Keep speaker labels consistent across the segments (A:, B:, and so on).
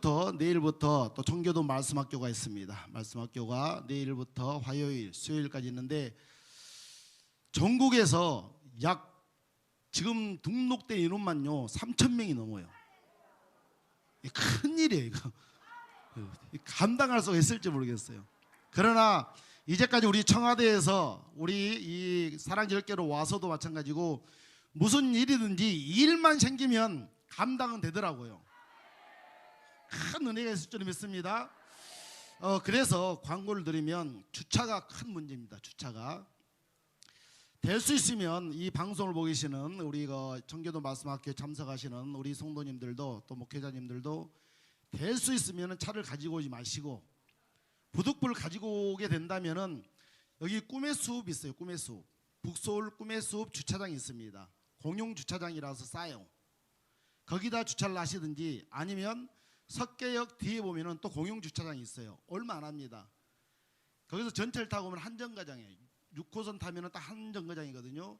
A: 그래서 내일부터 또 청교도 말씀학교가 있습니다. 말씀학교가 내일부터 화요일, 수요일까지 있는데 전국에서 약 지금 등록된 인원만요 3천 명이 넘어요. 큰 일이에요 이거. 감당할 수가 있을지 모르겠어요. 그러나 이제까지 우리 청와대에서 우리 이 사랑 열개로 와서도 마찬가지고 무슨 일이든지 일만 생기면 감당은 되더라고요. 큰 은혜가 있을 줄 믿습니다. 어, 그래서 광고를 드리면 주차가 큰 문제입니다. 주차가 될 수 있으면 이 방송을 보고 계시는 우리 그 청교도 말씀학교에 참석하시는 우리 성도님들도 또 목회자님들도 될 수 있으면 차를 가지고 오지 마시고 부득불 가지고 오게 된다면은 여기 꿈의 숲 있어요. 꿈의 숲 북서울 꿈의 숲 주차장이 있습니다. 공용 주차장이라서 싸요. 거기다 주차를 하시든지 아니면 석계역 뒤에 보면은 또 공용 주차장이 있어요. 얼마 안 합니다. 거기서 전철 타고 오면 한 정거장이에요. 6호선 타면은 딱 한 정거장이거든요.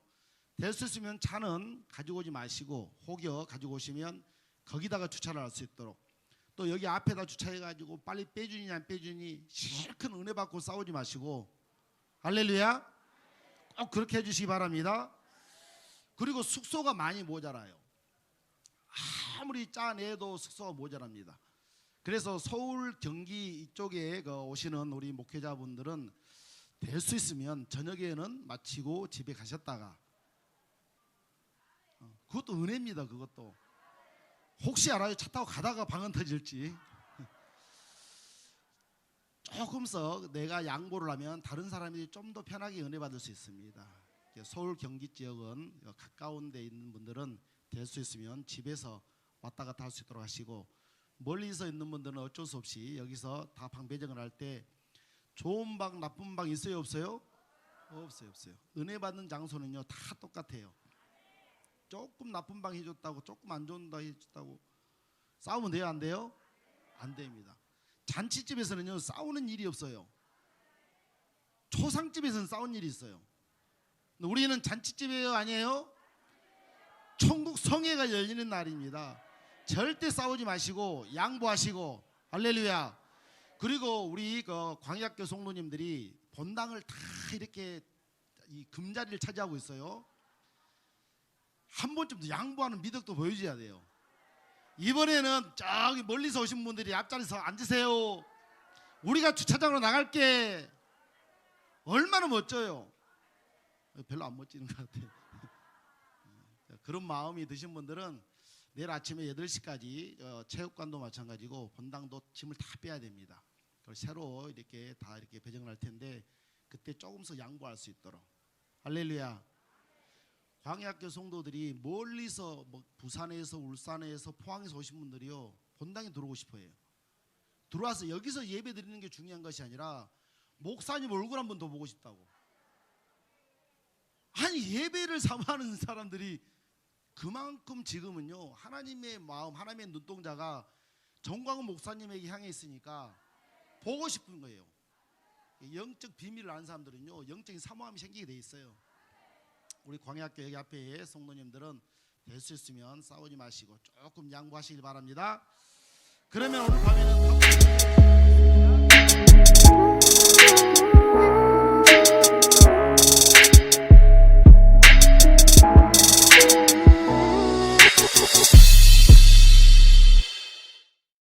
A: 될 수 있으면 차는 가지고 오지 마시고 혹여 가지고 오시면 거기다가 주차를 할 수 있도록 또 여기 앞에다 주차해 가지고 빨리 빼주니 안 빼주니 실컷 은혜 받고 싸우지 마시고 할렐루야 꼭 그렇게 해주시기 바랍니다. 그리고 숙소가 많이 모자라요. 아무리 짜내도 숙소가 모자랍니다. 그래서 서울 경기 이쪽에 그 오시는 우리 목회자분들은 될 수 있으면 저녁에는 마치고 집에 가셨다가 어, 그것도 은혜입니다. 그것도 혹시 알아요? 차 타고 가다가 방언 터질지 조금씩 내가 양보를 하면 다른 사람이 좀 더 편하게 은혜 받을 수 있습니다. 서울 경기 지역은 가까운 데 있는 분들은 될 수 있으면 집에서 왔다 갔다 할 수 있도록 하시고 멀리서 있는 분들은 어쩔 수 없이 여기서 다 방 배정을 할 때 좋은 방 나쁜 방 있어요 없어요? 없어요 없어요. 은혜 받는 장소는요 다 똑같아요. 조금 나쁜 방 해줬다고 조금 안 좋은 방 해줬다고 싸우면 돼요 안 돼요? 안 됩니다. 잔치집에서는요 싸우는 일이 없어요. 초상집에서는 싸운 일이 있어요. 우리는 잔치집이에요 아니에요? 천국 성회가 열리는 날입니다. 절대 싸우지 마시고 양보하시고 할렐루야. 그리고 우리 그 광약교 성도님들이 본당을 다 이렇게 이 금자리를 차지하고 있어요. 한 번쯤 더 양보하는 미덕도 보여줘야 돼요. 이번에는 저기 멀리서 오신 분들이 앞자리에서 앉으세요. 우리가 주차장으로 나갈게. 얼마나 멋져요. 별로 안 멋지는 것 같아요. 그런 마음이 드신 분들은 내일 아침에 8시까지 어, 체육관도 마찬가지고 본당도 짐을 다 빼야 됩니다. 그걸 새로 이렇게 다 이렇게 배정을 할 텐데 그때 조금씩 양보할 수 있도록 할렐루야. 광야학교 성도들이 멀리서 뭐 부산에서 울산에서 포항에서 오신 분들이요 본당에 들어오고 싶어해요. 들어와서 여기서 예배 드리는 게 중요한 것이 아니라 목사님 얼굴 한 번 더 보고 싶다고. 아니 예배를 사모하는 사람들이 그만큼 지금은요 하나님의 마음 하나님의 눈동자가 정광훈 목사님에게 향해 있으니까 보고 싶은 거예요. 영적 비밀을 아는 사람들은요 영적인 사모함이 생기게 돼 있어요. 우리 광야학교 여기 앞에 성도님들은 될 수 있으면 싸우지 마시고 조금 양보하시길 바랍니다. 그러면 오늘 밤에는